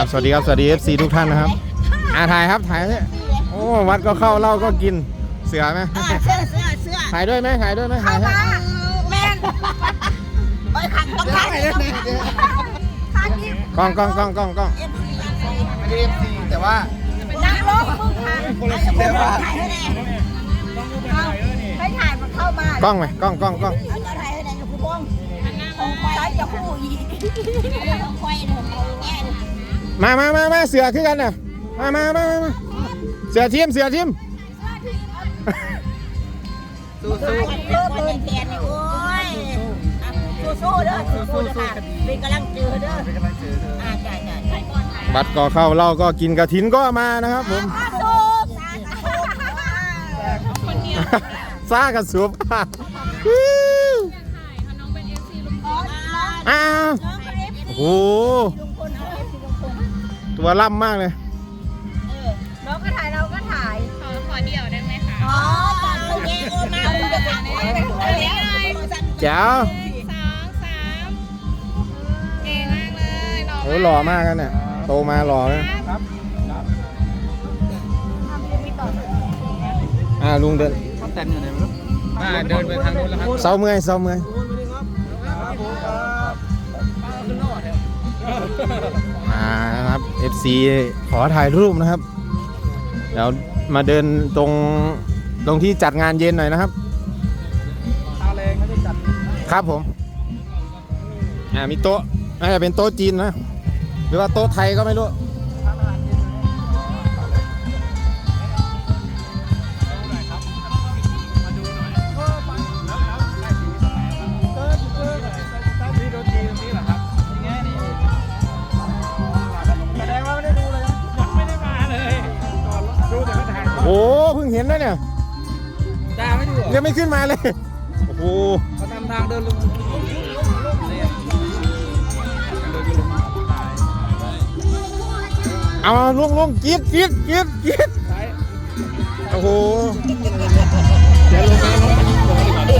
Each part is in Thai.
ครับสวัสดีครับสวัสดี FC ทุกท่านนะครับอาถ่ายครับถ่ายเนี่ยโอ้วัดก็เข้าเหล่าก็กินเสือไหมเสื้อเสื้อเสื้อถ่ายด้วยไหมถ่ายด้วยไหมถ่ายให้แม่นโอ้ยขันต้องขันขันนี่กล้องกล้องกล้องกล้องกล้องไม่ได้เอฟซีแต่ว่านั่งลงมึงขันคนละสิบเดือนว่าถ่ายให้แน่ให้ถ่ายมันเข้ามากล้องไหมกล้องกล้องกล้องเอาจะถ่ายให้แน่อยู่คุณป้องของไฟจะคู่อีกของไฟเนี่ยเอาแง่เลย มามามามาเสือขึ้นกันน่ะมามามามาเสือทีมเสือทีมสู้สู้สู้สู้เตือนแขนนี่โอ้ยสู้สู้เด้อสู้สู้ค่ะเป็นกำลังเจอเด้อเป็นกำลังเจอเธออ่าใช่ใช่ใช่วัดก็เข้าเล่าก็กินกระถินก็มานะครับผมสู้ซากันสูบอ้าวโอ้โห ตัวล่ำมากเลย น้องก็ถ่ายเราก็ถ่ายขอขอเดี่ยวได้ไหมคะอ๋อจัดโอเคโอมามึงจะทำอะไรไปหัวเลยแจ๋วสองสามเก่งมากเลยหล่อโอ้หล่อมากกันเนี่ยโตมาหล่อเลยอ่าลุงเดินทำแต่อยู่ไหนไม่รู้อ่าเดินไปทางนู้นแล้วครับเศร้าเมื่อยเศร้าเมื่อยอ่านะครับ FC ขอถ่ายรูปนะครับ เดี๋ยวมาเดินตรงตรงที่จัดงานเย็นหน่อยนะครับ ตาแรงเขาจะจัดครับผม อ่ามีโต๊ะน่าจะเป็นโต๊ะจีนนะ หรือว่าโต๊ะไทยก็ไม่รู้ เพิ่งเห็นนะเนี่ยตาไม่ดูเหรอยังไม่ขึ้นมาเลย โอ้โหเขาทำทางเดินลงนี่เดินลงเอาลุงลุงกรีดกรีดกรีดกรีดซ้ายโอ้โหเดี๋ยวลงมาลงมาลงมาดีกว่าอันนี้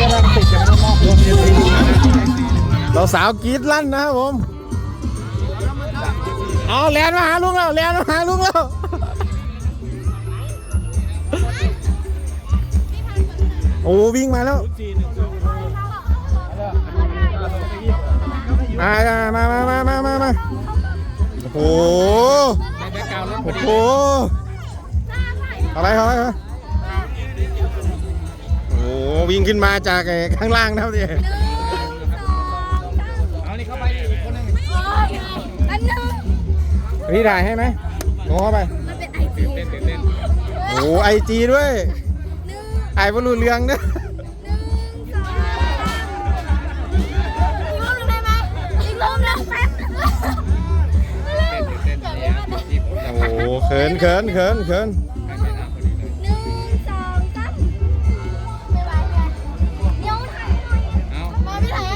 กำลังติดกันมอกรวมเรียนตีนะเราสาวกรีดลั่นนะครับผมเอาแลนมาหาลุงแล้วแลนมาหาลุงแล้ว อ้วิ่งมาแล้วอ่ามามามามามามาโอ้โหในแบ็คกราวด์รถพอโอ้โหอะไรอะไรอะไรโอ้วิ่งขึ้นมาจากข้างล่างนะครับเนี่ยเอานี่เข้าไปอีกคนหนึงอันนึงพี่ถ่ายให้ไหมโน้เข้าไป โอ้ไอจีด้วย ไอ้บรรลุเรืองเนี่ยรูปได้ไหมอีกรูปนึงแป๊บเต้นเต้นเนี่ยที่ผมโอ้โหเขินเขินเขินเขินถ่ายไปน้ำพอดีเลยหนึ่งสองสามไม่ไหวไงเดี๋ยวถ่ายหน่อยเอามาไม่ถ่าย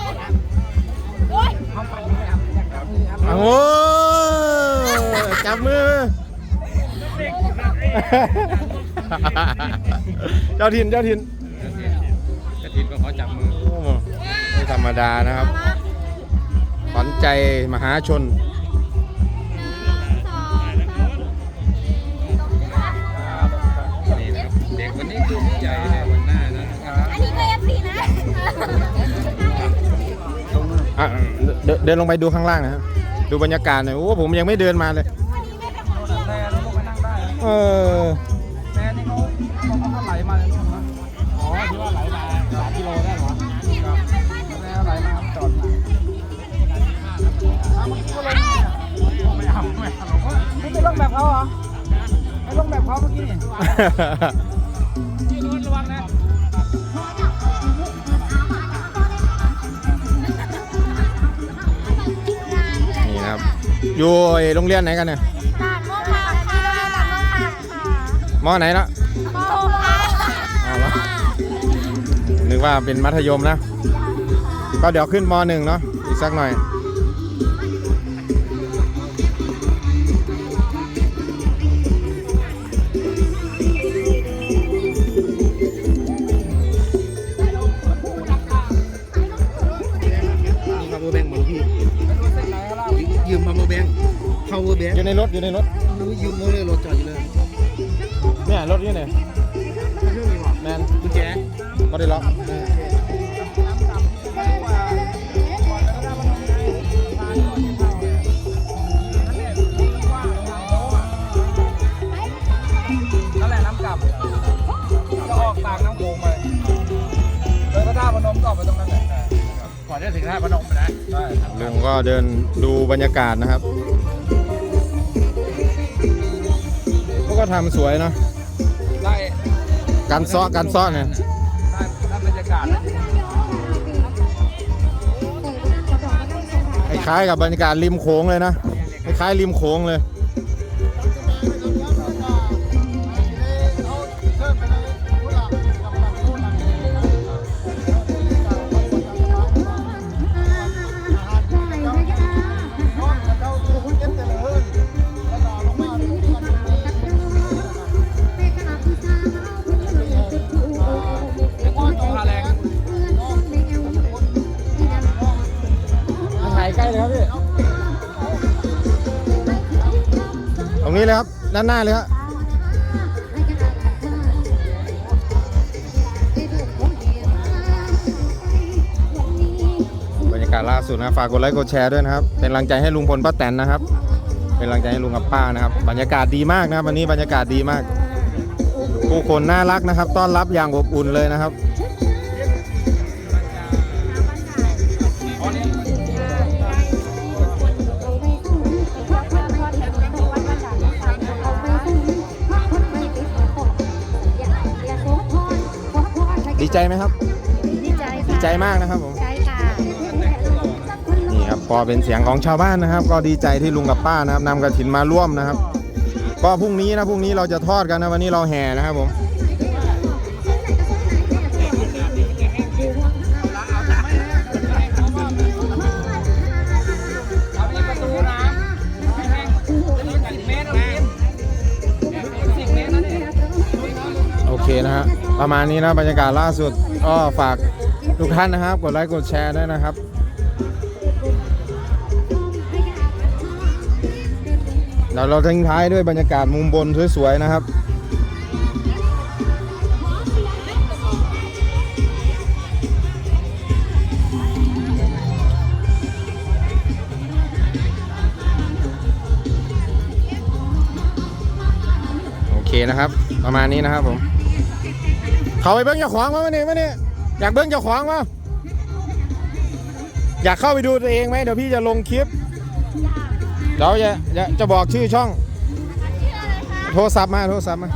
โอ๊ยโอ้โหจับมือ เจ้าถิ่นเจ้าถิ่นกระถินก็ขอจับมือโอ้ไม่ธรรมดานะครับขวัญใจมหาชน นี่นะครับเด็กวันนี้คือผู้ใหญ่ในวันหน้านะครับ อันนี้ก็เอฟซีนะอะเดินเดินลงไปดูข้างล่างนะครับดูบรรยากาศหน่อยโอ้ผมยังไม่เดินมาเลยแม่ลงมานั่งได้เออ แบบเขาเมื่อกี้นี่พี่รถระวังนะนี่นะครับอยู่ไอ้โรงเรียนไหนกันเนี่ยด่านม่วงค่ะด่านม่วงค่ะมอไหนละมอค่ะเอาละนึกว่าเป็นมัธยมนะ ก็เดี๋ยวขึ้นมหนึ่งเนาะอีกสักหน่อย งค์มาลูกพี่ยืมพาวเวอร์แบงค์เข้าเวอร์เบสอยู่ในรถอยู่ในรถนู้ยืมโมเลยรถจอดอยู่เลยเนี่ยรถอยู่ไหนเรื่องนี้ว่ะแมนกุญแจบ่ได้ล็อก ก็เดินดูบรรยากาศนะครับเขาก็ทำสวยเนาะได้การซ้อการซ้อเนี่ยได้ได้บรรยากาศคล้ายๆกับบรรยากาศริมโขงเลยนะคล้ายๆริมโขงเลย รงนี้เลยครับ ด้านหน้าเลยครับบรรยากาศล่าสุดนะฝากกดไลค์กดแชร์ด้วยนะครับ เป็นกำลังใจให้ลุงพลป้าแตนนะครับ เป็นกำลังใจให้ลุงกับป้านะครับ บรรยากาศดีมากนะครับวันนี้บรรยากาศดีมาก ผู้คนน่ารักนะครับ ต้อนรับอย่างอบอุ่นเลยนะครับ ใจไหมครับ ดีใจดีใจมากนะครับผม ใช่ค่ะนี่ครับก็เป็นเสียงของชาวบ้านนะครับ ก็ดีใจที่ลุงกับป้านะครับนำกระถินมาร่วมนะครับ ก็พรุ่งนี้นะพรุ่งนี้เราจะทอดกันนะวันนี้เราแห่นะครับผม นะฮะประมาณนี้นะบรรยากาศล่าสุดก็ฝากทุกท่านนะครับ กดไลค์กดแชร์ด้วยนะครับเดี๋ยวเราทิ้งท้ายด้วยบรรยากาศมุมบนสวยๆนะครับโอเคนะครับ ประมาณนี้นะครับผม เขาไปเบิ้งเจ้าของมาวันนี้มาเนี่ยอยากเบิ้งเจ้าของมาอยากเข้าไปดูตัวเองไหมเดี๋ยวพี่จะลงคลิปเดี๋ยวจะจะจะบอกชื่อช่อง โทรศัพท์มาโทรศัพท์มา